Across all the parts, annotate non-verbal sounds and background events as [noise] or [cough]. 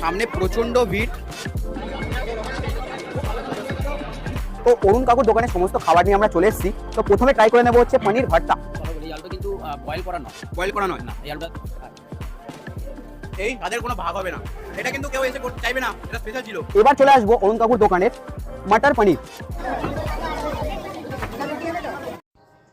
সামনে প্রচণ্ড ভিড়। তো অরুণ কাকুর দোকানে সমস্ত খাবার নিয়ে আমরা চলে এসেছি। তো প্রথমে ট্রাই করে নেব হচ্ছে পনির ভর্তা। আলুটা কিন্তু বয়েল করা নয়। বয়েল করা নয়। না এই আলুটা এই তাদের কোনো ভাগ হবে না। এটা কিন্তু কেউ এসে চাইবে না এটা স্পেশাল ছিল। এবার চলে আসব অরুণ কাকুর দোকানের মাটার পনির।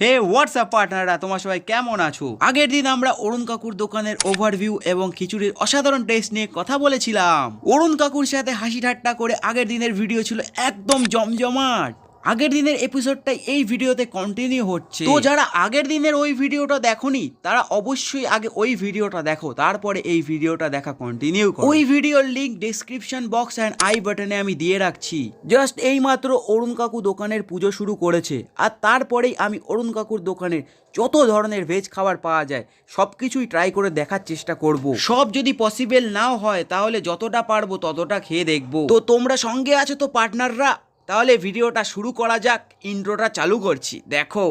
হে হোয়াটসঅ্যাপ পার্টনাররা তোমার সবাই কেমন আছো? আগের দিন আমরা অরুণ কাকুর দোকানের ওভারভিউ এবং খিচুড়ির অসাধারণ টেস্ট নিয়ে কথা বলেছিলাম। অরুণ কাকুর সাথে হাসি ঠাট্টা করে আগের দিনের ভিডিও ছিল একদম জমজমাট। আগের দিনের এপিসোডটাই এই ভিডিওতে কন্টিনিউ হচ্ছে। তো যারা আগের দিনের ওই ভিডিওটা দেখোনি তারা অবশ্যই আগে ওই ভিডিওটা দেখো তারপরে এই ভিডিওটা দেখা কন্টিনিউ করো। ওই ভিডিওর link description box and I বাটনে আমি দিয়ে রাখছি। জাস্ট এইমাত্র অরুণ কাকু দোকানের পুজো শুরু করেছে আর তারপরেই আমি অরুণ কাকুর দোকানের যত ধরনের ভেজ খাবার পাওয়া যায় সব কিছুই ট্রাই করে দেখার চেষ্টা করব। সব যদি পসিবল নাও হয় তাহলে যতটা পারব ততটা খেয়ে দেখব। তো তোমরা সঙ্গে আছো তো পার্টনাররা তাহলে ভিডিওটা শুরু করা যাক ইন্ট্রোটা চালু করছি দেখো।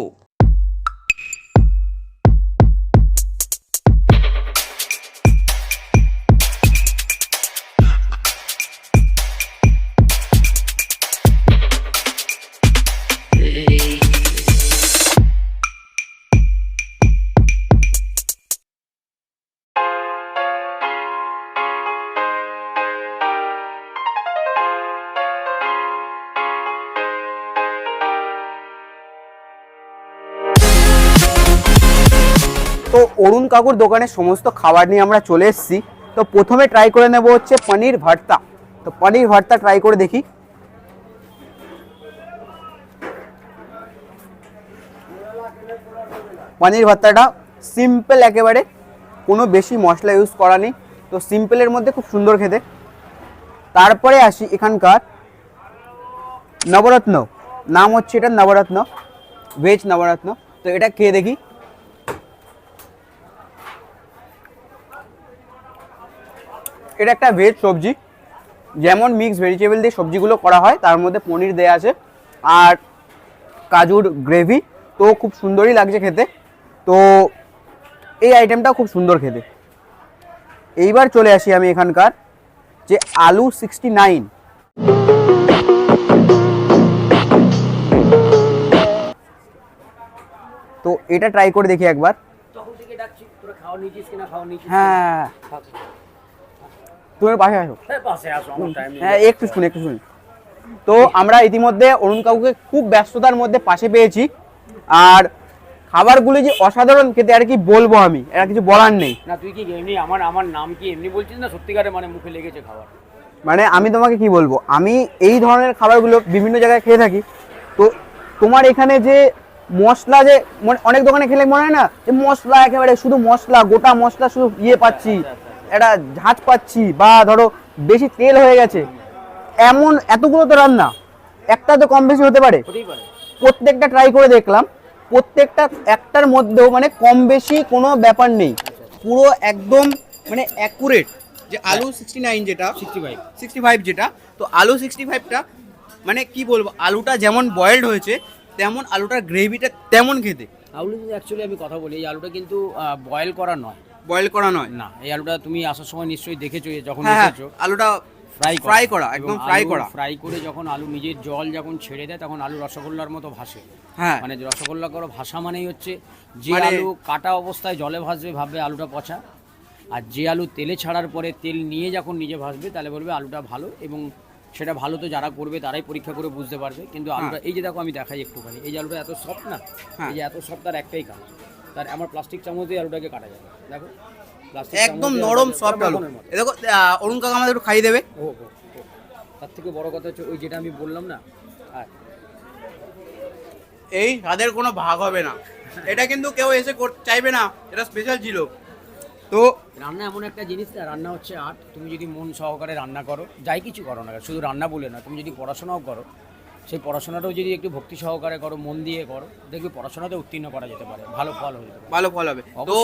অরুণ কাকুর দোকানে সমস্ত খাবার নিয়ে আমরা চলে এসেছি। তো প্রথমে ট্রাই করে নেব হচ্ছে পনির ভর্তা। তো পনির ভর্তা ট্রাই করে দেখি। পনির ভর্তাটা সিম্পল একেবারে, কোনো বেশি মশলা ইউজ করা নেই। তো সিম্পলের মধ্যে খুব সুন্দর খেতে। তারপরে আসি এখানকার নবরত্ন। নাম হচ্ছে এটা নবরত্ন ভেজ নবরত্ন। তো এটা খেয়ে দেখি। এটা একটা ভেজ সবজি। যেমন মিক্স ভেজিটেবল দিয়ে সবজিগুলো করা হয় তার মধ্যে পনির দেয়া আছে আর কাজুর গ্রেভি তো খুব সুন্দরই লাগছে খেতে। তো এই আইটেমটা খুব সুন্দর খেতে। এইবার চলে আসি আমি এখানকার যে আলু সিক্সটি নাইন তো এটা ট্রাই করে দেখি একবার। তখন তুমি পাশে আসো। হ্যাঁ হ্যাঁ একটু শুনে একটু শুনে। তো আমরা ইতিমধ্যে অরুণ কাকুকে খুব ব্যস্ততার মধ্যে পাশে পেয়েছি। আর খাবারগুলো যে অসাধারণ খেতে আর কি বলব আমি? এটা কিছু বলার নেই। না তুই কি এমনি আমার আমার নাম কি এমনি বলছিস না সত্যিকারে মানে মুখে লেগেছে খাবার? মানে আমি তোমাকে কি বলব? আমি এই ধরনের খাবারগুলো বিভিন্ন জায়গায় খেয়ে থাকি। তো তোমার এখানে যে মশলা যে মনে- অনেক দোকানে খেলে মনে হয় না? যে মশলা একেবারে শুধু মশলা গোটা মশলা শুধু ইয়ে পাচ্ছি। একটা ঝাঁজ পাচ্ছি বা ধরো বেশি তেল হয়ে গেছে এমন এতগুলো তো রান্না একটা তো কম বেশি হতে পারে। পারে। প্রত্যেকটা ট্রাই করে দেখলাম প্রত্যেকটা একটার মধ্যেও মানে কম বেশি কোনো ব্যাপার নেই। পুরো একদম মানে অ্যাকুরেট যে আলু সিক্সটি নাইন যেটা সিক্সটি ফাইভ সিক্সটি ফাইভ যেটা তো আলু সিক্সটি ফাইভটা মানে কি বলব আলুটা যেমন বয়েলড হয়েছে তেমন আলুটার গ্রেভিটা তেমন খেতে। আলু অ্যাকচুয়ালি আমি কথা বলি এই আলুটা কিন্তু বয়েল করা নয়। বয়েল করা নয়? না এই আলুটা তুমি আসার সময় নিশ্চয়ই দেখেছ যখন হ্যাঁ হ্যাঁ এসেছ। আলুটা ফ্রাই ফ্রাই করা। একদম ফ্রাই করা। ফ্রাই করে যখন আলু নিজের জল যখন ছেড়ে দেয় তখন আলু রসগোল্লার মতো ভাসে। হ্যাঁ। মানে রসগোল্লা করো ভাসা মানেই হচ্ছে যে মানে- আলু কাটা অবস্থায় জলে ভাসবে ভাববে আলুটা পচা। আর যে আলু তেলে ছাড়ার পরে তেল নিয়ে যখন নিজে ভাসবে তাহলে বলবে আলুটা ভালো এবং সেটা ভালো তো যারা করবে তারাই পরীক্ষা করে বুঝতে পারবে। কিন্তু আলুটা এই যে দেখো আমি দেখাই একটুখানি এই যে আলুটা এত সফট না হ্যাঁ। এই যে এত সফট তার একটাই কাজ তার আমার প্লাস্টিক চামচ দিয়ে আলুটাকে কাটা যাবে। দেখো একদম নরম সফট আলু। দেখো অরুণ কাকা আমাদের একটু খাইয়ে দেবে। ও। তার থেকে বড় কথা হচ্ছে ওই যেটা আমি বললাম না এই তাদের কোনো ভাগ হবে না। [laughs] এটা কিন্তু কেউ এসে চাইবে না এটা স্পেশাল ছিল। তো রান্না এমন একটা জিনিস না রান্না হচ্ছে আর্ট। তুমি যদি মন সহকারে রান্না করো যাই কিছু করো না শুধু রান্না বলে না তুমি যদি পড়াশোনাও করো সেই পড়াশোনাটাও যদি একটু ভক্তি সহকারে করো মন দিয়ে করো দেখবে পড়াশোনাতে উত্তীর্ণ করা যেতে পারে ভালো ফল হয়ে যেতে ভালো ফল হবে। তো।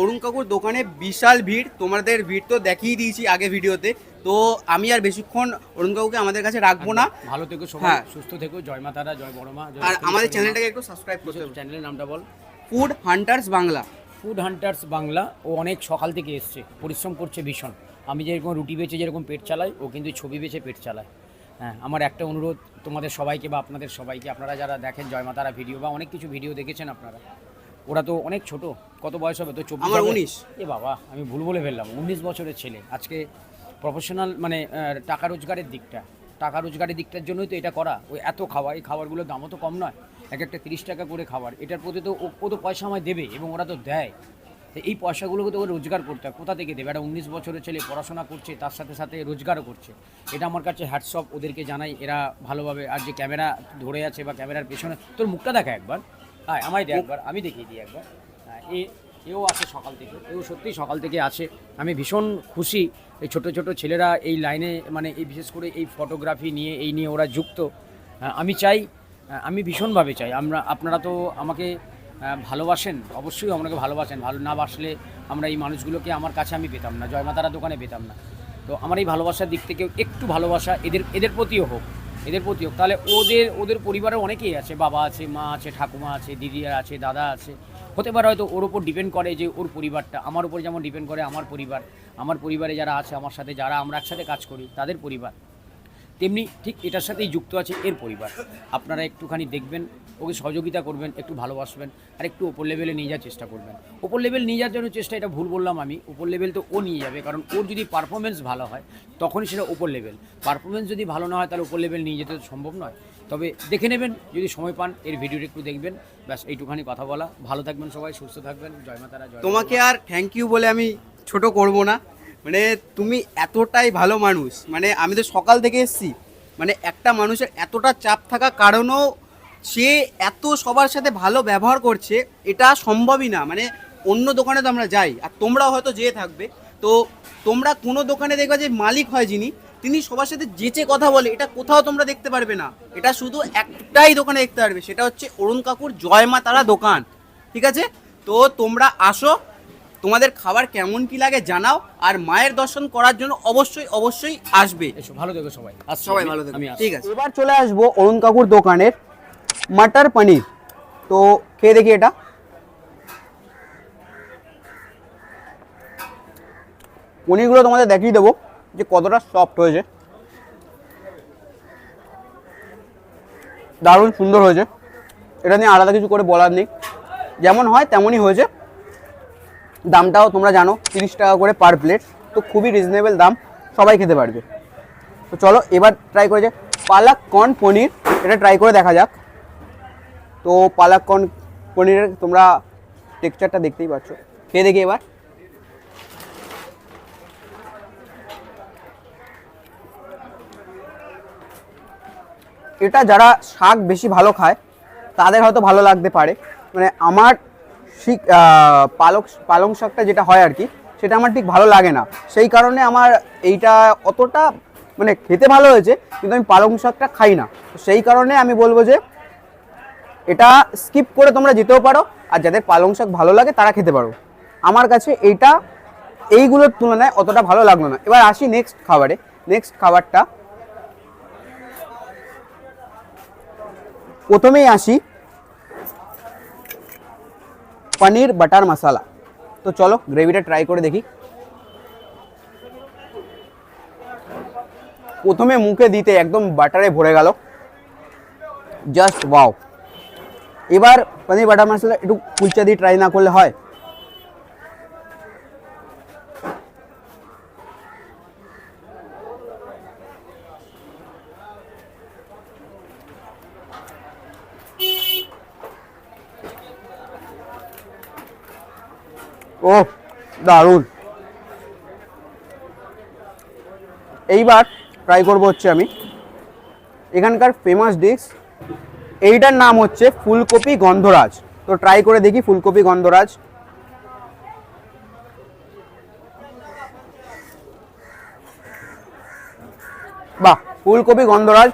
অরুণ কাকুর দোকানে বিশাল ভিড় তোমাদের ভিড় তো দেখিয়ে দিয়েছি আগে ভিডিওতে। তো আমি আর বেশিক্ষণ অরুণ কাকুকে আমাদের কাছে রাখব না। ভালো থেকো সবাই হ্যাঁ। সুস্থ থেকো জয় মাতারা জয় বড় মা আর আমাদের চ্যানেলটাকে একটু সাবস্ক্রাইব করতে হবে। চ্যানেলের নামটা বল। Food hunters Bangla food hunters Bangla ও অনেক সকাল থেকে এসছে পরিশ্রম করছে ভীষণ। আমি যেরকম রুটি বেচে যেরকম পেট চালাই ও কিন্তু ছবি বেচে পেট চালায়। হ্যাঁ আমার একটা অনুরোধ তোমাদের সবাইকে বা আপনাদের সবাইকে। আপনারা যারা দেখেন জয়মাতারা ভিডিও বা অনেক কিছু ভিডিও দেখেছেন আপনারা ওরা তো অনেক ছোট কত বয়স হবে? তো চব্বিশ আমার? 19 এ বাবা আমি ভুল বলে ফেললাম উনিশ বছরের ছেলে। আজকে প্রফেশনাল মানে টাকা রোজগারের দিকটা টাকা রোজগারের দিকটার জন্যই তো এটা করা। ওই এত খাওয়া এই খাবারগুলোর দামও তো কম নয়। এক একটা তিরিশ টাকা করে খাবার এটার প্রতি তো ও- তো পয়সা আমায় দেবে এবং ওরা তো দেয়। এই পয়সাগুলোকে তো ও রোজগার করতে হয়। কোথা থেকে দেবে? একটা উনিশ বছরের ছেলে পড়াশোনা করছে তার সাথে সাথে রোজগারও করছে। এটা আমার কাছে হ্যাটসঅপ ওদেরকে জানাই এরা ভালোভাবে আর যে ক্যামেরা ধরে আছে বা ক্যামেরার পেছনে তোর মুখটা দেখা একবার। হ্যাঁ আমায় দেখ একবার আমি দেখিয়ে দিই একবার। হ্যাঁ, এ এও আছে সকাল থেকে এও সত্যিই সকাল থেকে আছে। আমি ভীষণ খুশি এই ছোট ছোট ছেলেরা এই লাইনে মানে এই বিশেষ করে এই ফটোগ্রাফি নিয়ে এই নিয়ে ওরা যুক্ত। আহ, আমি চাই আমি ভীষণভাবে চাই। আমরা আপনারা তো আমাকে ভালোবাসেন? অবশ্যই আমাকে ভালোবাসেন। ভালো না বাসলে আমরা এই মানুষগুলোকে আমার কাছে আমি পেতাম না, জয়মাতারা দোকানে পেতাম না। তো আমার এই ভালোবাসার দিক থেকেও একটু ভালোবাসা এদের এদের প্রতিও হোক, এদের প্রতি হোক। তাহলে ওদের ওদের পরিবারে অনেকেই আছে, বাবা আছে, মা আছে, ঠাকুমা আছে দিদিরা আছে, দাদা আছে। হতে পারে হয়তো ওর ওপর ডিপেন্ড করে যে ওর পরিবারটা, আমার উপর যেমন ডিপেন্ড করে আমার পরিবার, আমার পরিবারে যারা আছে, আমার সাথে যারা আমরা একসাথে কাজ করি, তাদের পরিবার। তেমনি ঠিক এটার সাথেই যুক্ত আছে এর পরিবার। আপনারা একটুখানি দেখবেন ওকে সহযোগিতা করবেন একটু ভালোবাসবেন আর একটু ওপর লেভেলে নিয়ে যাওয়ার চেষ্টা করবেন। ওপর লেভেল নিয়ে যাওয়ার জন্য চেষ্টা এটা ভুল বললাম আমি ওপর লেভেল তো ও নিয়ে যাবে কারণ ওর যদি পারফরমেন্স ভালো হয় তখনই সেটা ওপর লেভেল পারফরমেন্স যদি ভালো না হয় তাহলে ওপর লেভেল নিয়ে যেতে সম্ভব নয়। তবে দেখে নেবেন যদি সময় পান এর ভিডিওটা একটু দেখবেন ব্যাস এইটুখানি কথা বলা। ভালো থাকবেন সবাই সুস্থ থাকবেন। জয় মাতারা জয় তোমাকে আর থ্যাংক ইউ বলে আমি ছোট করব না। মানে তুমি এতটাই ভালো মানুষ মানে আমি তো সকাল থেকে এসেছি মানে একটা মানুষের এতটা চাপ থাকা কারণও সে এত সবার সাথে ভালো ব্যবহার করছে, এটা সম্ভবই না মানে অন্য দোকানে তো আমরা যাই, আর তোমরাও হয়তো যেয়ে থাকবে, তো তোমরা কোনো দোকানে দেখবে যে মালিক হয় যিনি, তিনি সবার সাথে যেচে কথা বলে, এটা কোথাও তোমরা দেখতে পারবে না, এটা শুধু একটাই দোকানে দেখতে পারবে, সেটা হচ্ছে অরুণ কাকুর জয় মা তারা দোকান, ঠিক আছে? তো তোমরা আসো তোমাদের খাবার কেমন কি লাগে জানাও আর মায়ের দর্শন করার জন্য অবশ্যই অবশ্যই আসবে। এসো ভালো থেকো সবাই। সবাই ভালো থেকো। ঠিক আছে। এবার চলে আসব অরুণ কাকুর দোকানের মাটার পনির। তো খেয়ে দেখি এটা। পনিরগুলো তোমাদের দেখিয়ে দেবো যে কতটা সফট হয়েছে। দারুণ সুন্দর হয়েছে। এটা নিয়ে আলাদা কিছু করে বলার নেই। যেমন হয় তেমনই হয়েছে। দামটাও তোমরা জানো, তিরিশ টাকা করে পার প্লেট তো খুবই রিজনেবল দাম, সবাই খেতে পারবে। তো চলো, এবার ট্রাই করে যাক। পালাক কর্ন পনির, এটা ট্রাই করে দেখা যাক। তো পালাক কর্ন পনিরের তোমরা টেক্সচারটা দেখতেই পাচ্ছ। খেয়ে দেখি এবার। এটা যারা শাক বেশি ভালো খায়, তাদের হয়তো ভালো লাগতে পারে। মানে আমার শিক পালক, পালং শাকটা যেটা হয় আর কি, সেটা আমার ঠিক ভালো লাগে না। সেই কারণে আমার এইটা অতটা মানে খেতে ভালো হয়েছে, কিন্তু আমি পালং শাকটা খাই না। সেই কারণে আমি বলব যে, এটা স্কিপ করে তোমরা যেতেও পারো, আর যাদের পালং শাক ভালো লাগে তারা খেতে পারো। আমার কাছে এইটা, এইগুলোর তুলনায় অতটা ভালো লাগল না। এবার আসি নেক্সট খাবারে। নেক্সট খাবারটা, প্রথমেই আসি পনির বাটার মশালা। তো চলো গ্রেভিটা ট্রাই করে দেখি। প্রথমে মুখে দিতে একদম বাটারে ভরে গেল। জাস্ট ওয়াও এবার পনির বাটার মশলা একটু কুলচা দিয়ে ট্রাই না করলে হয়। ও দারুণ। এইবার ট্রাই করব হচ্ছে আমি। এখানকার ফেমাস ডিশ এইটার নাম হচ্ছে ফুলকপি গন্ধরাজ। তো ট্রাই করে দেখি ফুলকপি গন্ধরাজ। বাহ, ফুলকপি গন্ধরাজ।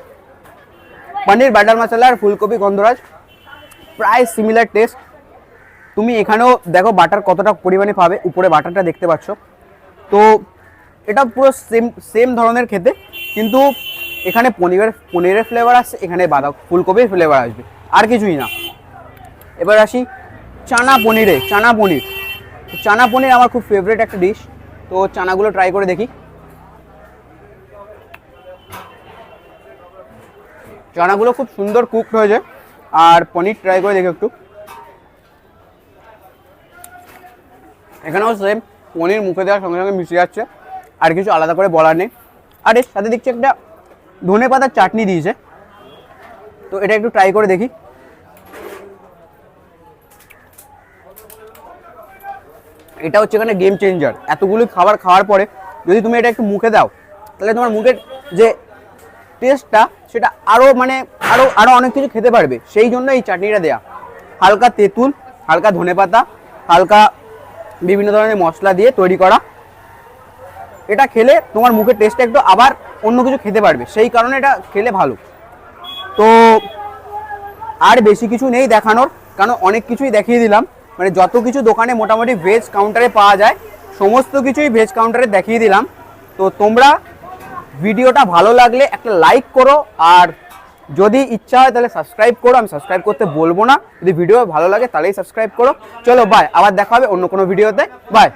পনির, বাটার মশলা আর ফুলকপি গন্ধরাজ। প্রায় সিমিলার টেস্ট তুমি এখানেও দেখো বাটার কতটা পরিমাণে পাবে, উপরে বাটারটা দেখতে পাচ্ছ। তো এটা পুরো সেম সেম ধরনের খেতে, কিন্তু এখানে পনিরের পনিরের ফ্লেভার আসছে, এখানে বাঁধা ফুলকপির ফ্লেভার আসবে, আর কিছুই না। এবার আসি চানা পনিরে, চানা পনির। চানা পনির আমার খুব ফেভারিট একটা ডিশ তো চানাগুলো ট্রাই করে দেখি। চানাগুলো খুব সুন্দর কুকড হয়েছে আর পনির ট্রাই করে দেখি একটু। এখানেও সেম পনির মুখে দেওয়ার সঙ্গে সঙ্গে মিশে যাচ্ছে, আর কিছু আলাদা করে বলার নেই। আর এর সাথে দেখছি একটা ধনে পাতার চাটনি দিয়েছে, তো এটা একটু ট্রাই করে দেখি। এটা হচ্ছে এখানে গেম চেঞ্জার এতগুলো খাবার খাওয়ার পরে যদি তুমি এটা একটু মুখে দাও, তাহলে তোমার মুখের যে টেস্টটা সেটা আরও মানে আরও আরও অনেক কিছু খেতে পারবে। সেই জন্য এই চাটনিটা দেয়া। হালকা তেঁতুল, হালকা ধনেপাতা হালকা বিভিন্ন ধরনের মশলা দিয়ে তৈরি করা। এটা খেলে তোমার মুখের টেস্টটা একটু আবার অন্য কিছু খেতে পারবে। সেই কারণে এটা খেলে ভালো। তো আর বেশি কিছু নেই দেখানোর, কারণ অনেক কিছুই দেখিয়ে দিলাম। মানে যত কিছু দোকানে মোটামুটি ভেজ কাউন্টারে পাওয়া যায়, সমস্ত কিছুই ভেজ কাউন্টারে দেখিয়ে দিলাম। তো তোমরা ভিডিওটা ভালো লাগলে একটা লাইক করো, আর যদি ইচ্ছা হয় তাহলে সাবস্ক্রাইব করো, আমি সাবস্ক্রাইব করতে বলব না। যদি ভিডিও ভালো লাগে তাহলেই সাবস্ক্রাইব করো। চলো বাই আবার দেখা হবে অন্য কোনো ভিডিওতে বাই